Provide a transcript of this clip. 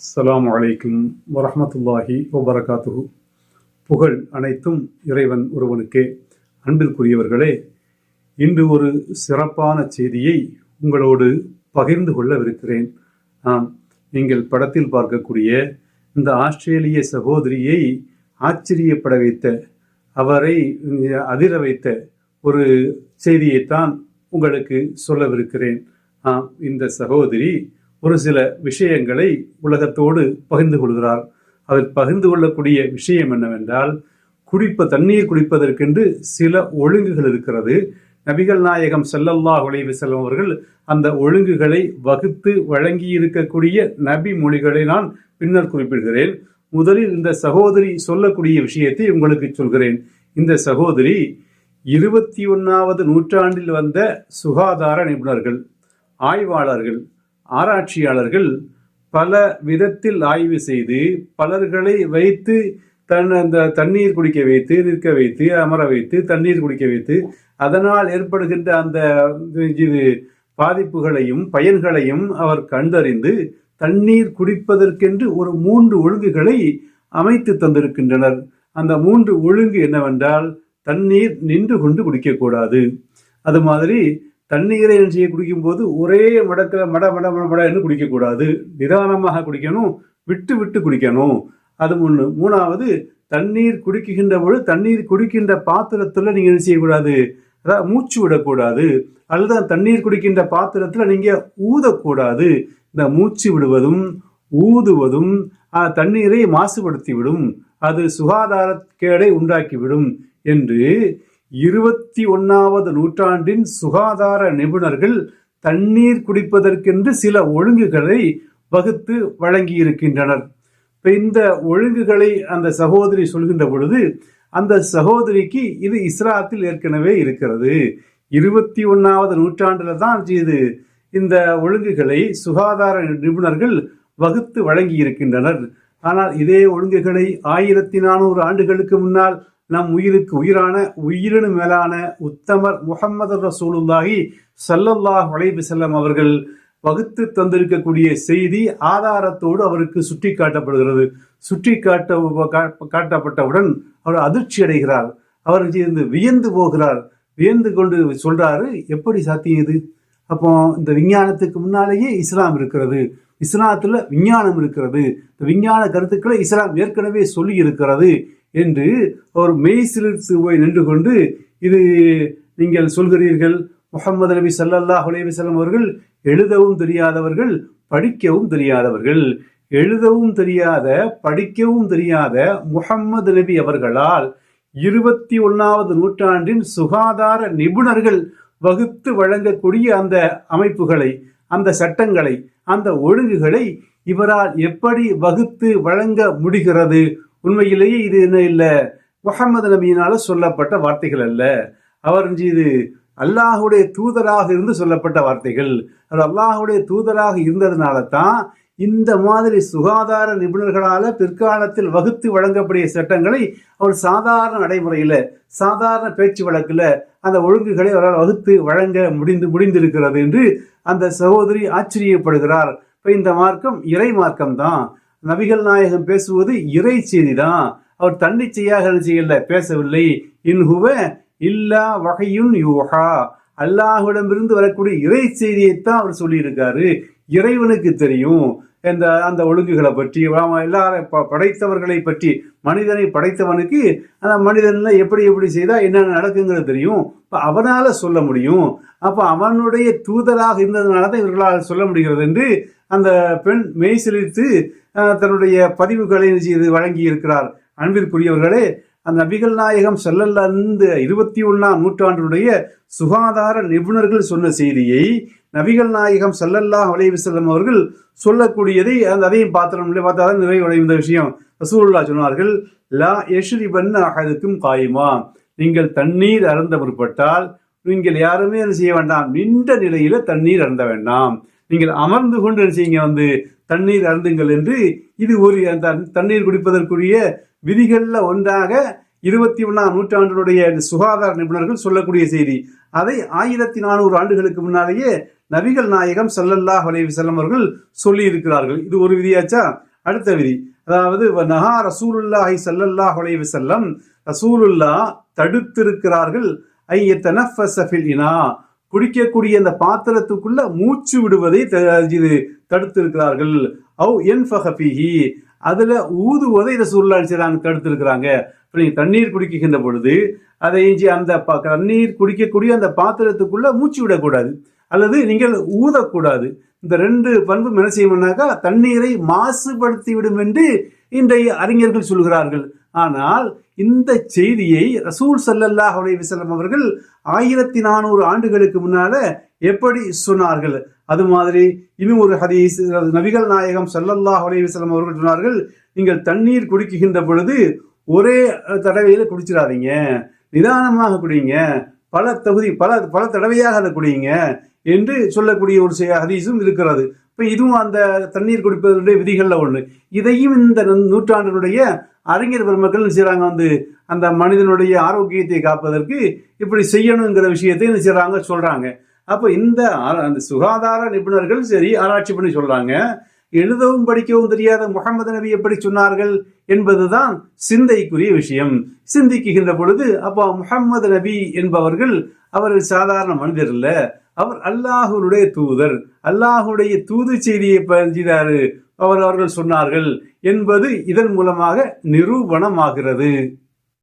அஸ்லாம் அலைக்கும் வரமத்துல்லாஹி வபரகாத்துஹு. புகழ் அனைத்தும் இறைவன் ஒருவனுக்கே. அன்பிற்குரியவர்களே இன்று ஒரு சிறப்பான செய்தியை உங்களோடு பகிர்ந்து கொள்ளவிருக்கிறேன். ஆம் நீங்கள் படத்தில் பார்க்கக்கூடிய இந்த ஆஸ்திரேலிய சகோதரியை ஆச்சரியப்பட வைத்த அவரை அதிர வைத்த ஒரு செய்தியைத்தான் உங்களுக்கு சொல்லவிருக்கிறேன். ஆம் இந்த சகோதரி ஒரு சில விஷயங்களை உலகத்தோடு பகிர்ந்து கொள்கிறார். அவர் பகிர்ந்து கொள்ளக்கூடிய விஷயம் என்னவென்றால் குடிப்ப தண்ணீர் குடிப்பதற்கென்று சில ஒழுங்குகள் இருக்கிறது. நபிகள் நாயகம் செல்லல்லா அலைஹி வஸல்லம் அவர்கள் அந்த ஒழுங்குகளை வகுத்து வழங்கி இருக்கக்கூடிய நபி மொழிகளை நான் பின்னர் குறிப்பிடுகிறேன். முதலில் இந்த சகோதரி சொல்லக்கூடிய விஷயத்தை உங்களுக்கு சொல்கிறேன். இந்த சகோதரி இருபத்தி ஒன்றாவது நூற்றாண்டில் வந்த சுகாதார நிபுணர்கள் ஆய்வாளர்கள். ஆராய்ச்சியாளர்கள் பல விதத்தில் ஆய்வு செய்து பலர்களை வைத்து தன் அந்த தண்ணீர் குடிக்க வைத்து நிற்க வைத்து அமர வைத்து தண்ணீர் குடிக்க வைத்து அதனால் ஏற்படுகின்ற அந்த இது பாதிப்புகளையும் பயன்களையும் அவர் கண்டறிந்து தண்ணீர் குடிப்பதற்கென்று ஒரு மூன்று ஒழுங்குகளை அமைத்து தந்திருக்கின்றனர். அந்த மூன்று ஒழுங்கு என்னவென்றால் தண்ணீர் நின்று கொண்டு குடிக்கக்கூடாது. அது மாதிரி தண்ணீரை என்ன செய்ய குடிக்கும்போது ஒரே மடக்கில் மட மட மட மடன்னு குடிக்கக்கூடாது. நிதானமாக குடிக்கணும் விட்டு விட்டு குடிக்கணும். அது ஒன்று மூணாவது தண்ணீர் குடிக்கின்ற பொழுது தண்ணீர் குடிக்கின்ற பாத்திரத்தில் நீங்கள் என்ன செய்யக்கூடாது? அதாவது மூச்சு விடக்கூடாது. அல்லது தண்ணீர் குடிக்கின்ற பாத்திரத்தில் நீங்கள் ஊதக்கூடாது. இந்த மூச்சு விடுவதும் ஊதுவதும் தண்ணீரை தண்ணீரை மாசுபடுத்திவிடும். அது சுகாதாரக்கேடை உண்டாக்கிவிடும் என்று இருபத்தி ஒன்னாவது நூற்றாண்டின் சுகாதார நிபுணர்கள் தண்ணீர் குடிப்பதற்கென்று சில ஒழுங்குகளை வகுத்து வழங்கியிருக்கின்றனர். இப்ப இந்த ஒழுங்குகளை அந்த சகோதரி சொல்கின்ற பொழுது அந்த சகோதரிக்கு இது இஸ்ராத்தில் ஏற்கனவே இருக்கிறது. இருபத்தி ஒன்னாவது நூற்றாண்டுல தான் இது இந்த ஒழுங்குகளை சுகாதார நிபுணர்கள் வகுத்து வழங்கி இருக்கின்றனர் ஆனால் இதே ஒழுங்குகளை ஆயிரத்தி நானூறு ஆண்டுகளுக்கு முன்னால் நம் உயிருக்கு உயிரான உயிரினு மேலான உத்தமர் முகமது ரசூலுல்லாஹி சல்லல்லாஹ் அலைஹி செல்லம் அவர்கள் வகுத்து தந்திருக்கக்கூடிய செய்தி ஆதாரத்தோடு அவருக்கு சுட்டி காட்டப்படுகிறது சுட்டி காட்ட கா- காட்டப்பட்டவுடன் அவர் அதிர்ச்சி அடைகிறார். அவர் இருந்து வியந்து போகிறார். வியந்து கொண்டு சொல்றாரு எப்படி சாத்தியம் இது? அப்போ இந்த விஞ்ஞானத்துக்கு முன்னாலேயே இஸ்லாம் இருக்கிறது. இஸ்லாத்துல விஞ்ஞானம் இருக்கிறது. இந்த விஞ்ஞான கருத்துக்களை இஸ்லாம் ஏற்கனவே சொல்லி இருக்கிறது என்று அவர் மெய் சிலிர்த்து போய் நின்று கொண்டு இது நீங்கள் சொல்கிறீர்கள். முகமது நபி ஸல்லல்லாஹு அலைஹி அவர்கள் எழுதவும் தெரியாதவர்கள் படிக்கவும் தெரியாதவர்கள். எழுதவும் தெரியாத படிக்கவும் தெரியாத முகம்மது நபி அவர்களால் இருபத்தி ஒன்னாவது நூற்றாண்டின் சுகாதார நிபுணர்கள் வகுத்து வழங்கக்கூடிய அந்த அமைப்புகளை அந்த சட்டங்களை அந்த ஒழுங்குகளை இவரால் எப்படி வகுத்து வழங்க முடிகிறது? உண்மையிலேயே இது என்ன இல்லை? முகமது நபியினால சொல்லப்பட்ட வார்த்தைகள் அல்ல. அவர் இது அல்லாஹுடைய தூதராக இருந்து சொல்லப்பட்ட வார்த்தைகள். அது அல்லாஹுடைய தூதராக இருந்ததுனால தான் இந்த மாதிரி சுகாதார நிபுணர்களால் பிற்காலத்தில் வகுத்து வழங்கக்கூடிய சட்டங்களை அவர் சாதாரண நடைமுறையில் சாதாரண பேச்சு வழக்கில் அந்த ஒழுங்குகளை அவரால் வகுத்து வழங்க முடிந்து முடிந்திருக்கிறது என்று அந்த சகோதரி ஆச்சரியப்படுகிறார். இப்போ இந்த மார்க்கம் இறை மார்க்கம் தான் நபிகள் நாயகம் பேசுவது இறை செய்தி தான் அவர் தன்னிச்சையாக என்ன செய்யல பேசவில்லை. இன்ஹுவ இல்லா வகையுன் யூஹா. அல்லாஹ்விடமிருந்து வரக்கூடிய இறை செய்தியைத்தான் அவர் சொல்லியிருக்காரு. இறைவனுக்கு தெரியும். இந்த அந்த ஒழுங்குகளை பற்றி எல்லாரும் ப- படைத்தவர்களை பற்றி மனிதனை படைத்தவனுக்கு அந்த மனிதன்ல எப்படி எப்படி செய்தா என்னென்ன நடக்குங்கிறது தெரியும். இப்போ அவனால சொல்ல முடியும். அப்போ அவனுடைய தூதராக இருந்ததுனால தான் இவர்களால் சொல்ல முடிகிறது என்று அந்த பெண் மெய்சிலித்து தன்னுடைய பதிவுகளை செய்து வழங்கி இருக்கிறார் அன்பிற்குரியவர்களே அந்த நபிகள் நாயகம் செல்லல்ல இந்த இருபத்தி ஒன்றாம் நூற்றாண்டுடைய சுகாதார நிபுணர்கள் சொன்ன செய்தியை நபிகள் நாயகம் செல்லல்லா அலைஹி செல்லம் அவர்கள் சொல்லக்கூடியதை அந்த அதையும் பாத்திரம் பார்த்தா தான் நிறைவடைந்த இந்த விஷயம். ரசூல்லா சொன்னார்கள் லா எஷ்ரிபன் அகதுக்கும் காயுமா. நீங்கள் தண்ணீர் அருந்த முற்பட்டால் நீங்கள் யாருமே என்ன செய்ய வேண்டாம் நின்ற நிலையில தண்ணீர் அருந்த வேண்டாம். நீங்கள் அமர்ந்து கொண்டு என்ன செய்யுங்க வந்து தண்ணீர் அருந்துங்கள் என்று இது ஒரு அந்த தண்ணீர் குடிப்பதற்குரிய விதிகளில் ஒன்றாக இருபத்தி ஒன்றாம் நூற்றாண்டினுடைய சுகாதார நிபுணர்கள் சொல்லக்கூடிய செய்தி. அதை ஆயிரத்தி நானூறு ஆண்டுகளுக்கு முன்னாலேயே நபிகள் நாயகம் ஸல்லல்லாஹு அலைஹி செல்லம் அவர்கள் சொல்லி இருக்கிறார்கள் இது ஒரு விதியாச்சா? அடுத்த விதி. அதாவது வ நஹா ரசூலுல்லாஹி ஸல்லல்லாஹு அலைஹி செல்லம் ரசூலுல்லா தடுத்திருக்கிறார்கள். ஐயத்தனஃபஸ ஃபில் இனா. குடிக்கக்கூடிய அந்த பாத்திரத்துக்குள்ள மூச்சு விடுவதை இது தடுத்திருக்கிறார்கள். அவ் என் ஃபஹபிஹி அதில் ஊதுவதை ரசூலுல்லா செய்றாங்க தடுத்திருக்கிறாங்க. இப்போ நீங்கள் தண்ணீர் குடிக்கின்ற பொழுது அதை இஞ்சி அந்த ப- தண்ணீர் குடிக்கக்கூடிய அந்த பாத்திரத்துக்குள்ளே மூச்சு விடக்கூடாது. அல்லது நீங்கள் ஊதக்கூடாது. இந்த ரெண்டு பண்பு என்ன செய்யணும்னாக்கா தண்ணீரை மாசுபடுத்தி விடும் என்று இன்றைய அறிஞர்கள் சொல்கிறார்கள். ஆனால் இந்த செய்தியை ரசூல் சல்லல்லாஹ் அலைஹி அவர்கள் ஆயிரத்தி நானூறு ஆண்டுகளுக்கு முன்னால எப்படி சொன்னார்கள்? அது மாதிரி இன்னும் ஒரு ஹதீஸ் நபிகள் நாயகம் சல்லல்லாஹ் அலைவிசலம் அவர்கள் சொன்னார்கள் நீங்கள் தண்ணீர் குடிக்கின்ற பொழுது ஒரே தடவையில் குடிச்சிடாதீங்க. நிதானமாக குடிங்க. பல தகுதி பல பல தடவையாக அதை குடிங்க என்று சொல்லக்கூடிய ஒரு ஹதீஸும் இருக்கிறது. இப்போ இதுவும் அந்த தண்ணீர் குடிப்பதனுடைய விதிகளில் ஒன்று இதையும் இந்த நூற்றாண்டினுடைய அறிஞர் பெருமக்கள் செய்கிறாங்க வந்து அந்த மனிதனுடைய ஆரோக்கியத்தை காப்பதற்கு இப்படி செய்யணுங்கிற விஷயத்தை செய்கிறாங்க சொல்கிறாங்க அப்போ இந்த அந்த சுகாதார நிபுணர்கள் சரி ஆராய்ச்சி பண்ணி சொல்றாங்க. எழுதவும் படிக்கவும் தெரியாத முகமது நபி எப்படி சொன்னார்கள் என்பதுதான் சிந்தைக்குரிய விஷயம். சிந்திக்குகின்ற பொழுது அப்போ முகமது நபி என்பவர்கள் அவர் சாதாரண மனிதர் இல்ல. அவர் அல்லாஹுடைய தூதர். அல்லாஹுடைய தூது செய்தியை பஞ்சிதாரு அவர் அவர்கள் சொன்னார்கள் என்பது இதன் மூலமாக நிரூபணமாகிறது.